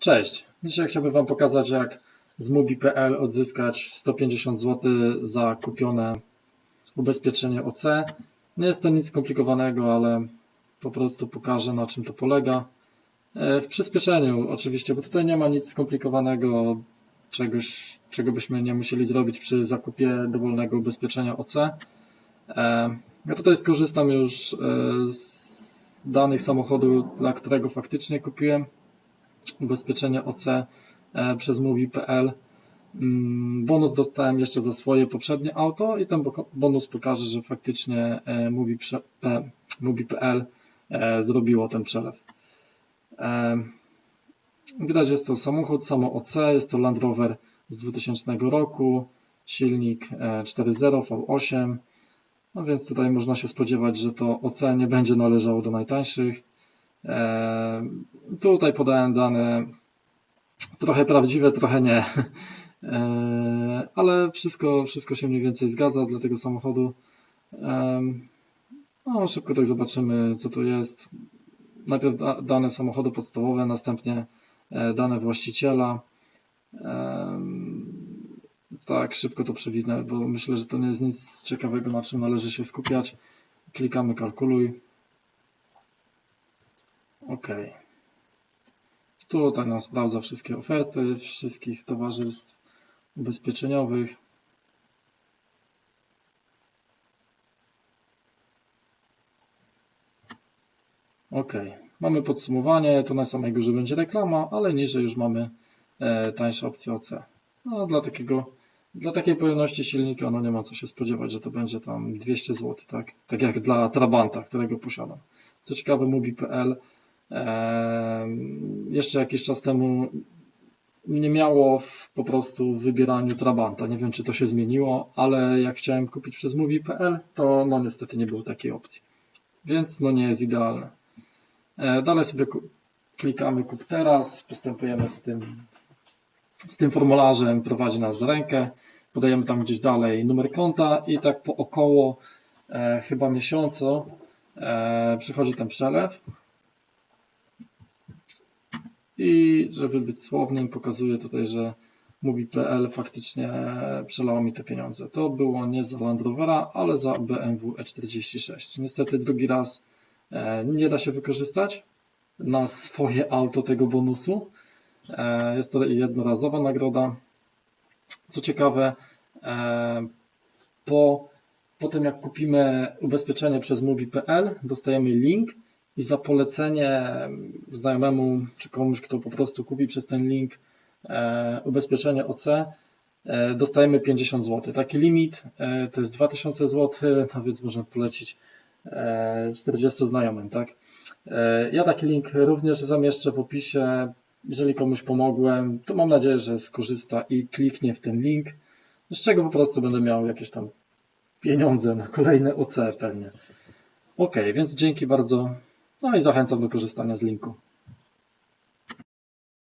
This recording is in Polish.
Cześć. Dzisiaj chciałbym Wam pokazać, jak z Mubi.pl odzyskać 150 zł za kupione ubezpieczenie OC. Nie jest to nic skomplikowanego, ale po prostu pokażę, na czym to polega. E, W przyspieszeniu oczywiście, bo tutaj nie ma nic skomplikowanego, czegoś, czego byśmy nie musieli zrobić przy zakupie dowolnego ubezpieczenia OC. E, Ja tutaj skorzystam już e, z danych samochodu, dla którego faktycznie kupiłem ubezpieczenie OC e, przez Mówi.pl. Mm, Bonus dostałem jeszcze za swoje poprzednie auto i ten bo- bonus pokaże, że faktycznie e, Mówi.pl e, zrobiło ten przelew. Widać, jest to samochód, samo OC, jest to Land Rover z 2000 roku, silnik e, 4.0 V8. No więc tutaj można się spodziewać, że to OC nie będzie należało do najtańszych. E, Tutaj podałem dane trochę prawdziwe, trochę nie. E, Ale wszystko, wszystko się mniej więcej zgadza dla tego samochodu. E, No, szybko tak zobaczymy, co to jest. Najpierw da- dane samochodu podstawowe, następnie e, dane właściciela. Tak, szybko to przewinę, bo myślę, że to nie jest nic ciekawego, na czym należy się skupiać. Klikamy kalkuluj. OK. Tutaj nam sprawdza wszystkie oferty wszystkich towarzystw ubezpieczeniowych. OK. Mamy podsumowanie, to na samej górze będzie reklama, ale niżej już mamy e, tańsze opcje OC. No, dla takiego, dla takiej pojemności silnika, no nie ma co się spodziewać, że to będzie tam 200 zł, tak? Tak jak dla Trabanta, którego posiadam. Co ciekawe, Mubi.pl Jeszcze jakiś czas temu nie miało w, po prostu wybieraniu Trabanta. Nie wiem, czy to się zmieniło, ale jak chciałem kupić przez Mówi.pl, to no niestety nie było takiej opcji. Więc no nie jest idealne. E, Dalej sobie klikamy kup teraz, postępujemy z tym, z tym formularzem, prowadzi nas za rękę, podajemy tam gdzieś dalej numer konta i tak po około e, chyba miesiącu e, przychodzi ten przelew. I żeby być słownym, pokazuję tutaj, że Mubi.pl faktycznie przelało mi te pieniądze. To było nie za Land Rovera, ale za BMW E46. Niestety drugi raz e, nie da się wykorzystać na swoje auto tego bonusu. E, Jest to jednorazowa nagroda. Co ciekawe, e, po, po tym jak kupimy ubezpieczenie przez Mubi.pl, dostajemy link i za polecenie znajomemu czy komuś, kto po prostu kupi przez ten link e, ubezpieczenie OC, e, dostajemy 50 zł. Taki limit e, to jest 2000 zł, no więc można polecić e, 40 znajomym, tak? Ja taki link również zamieszczę w opisie. Jeżeli komuś pomogłem, to mam nadzieję, że skorzysta i kliknie w ten link, z czego po prostu będę miał jakieś tam pieniądze na kolejne OC pewnie. Ok, więc dzięki bardzo. No i zachęcam do korzystania z linku.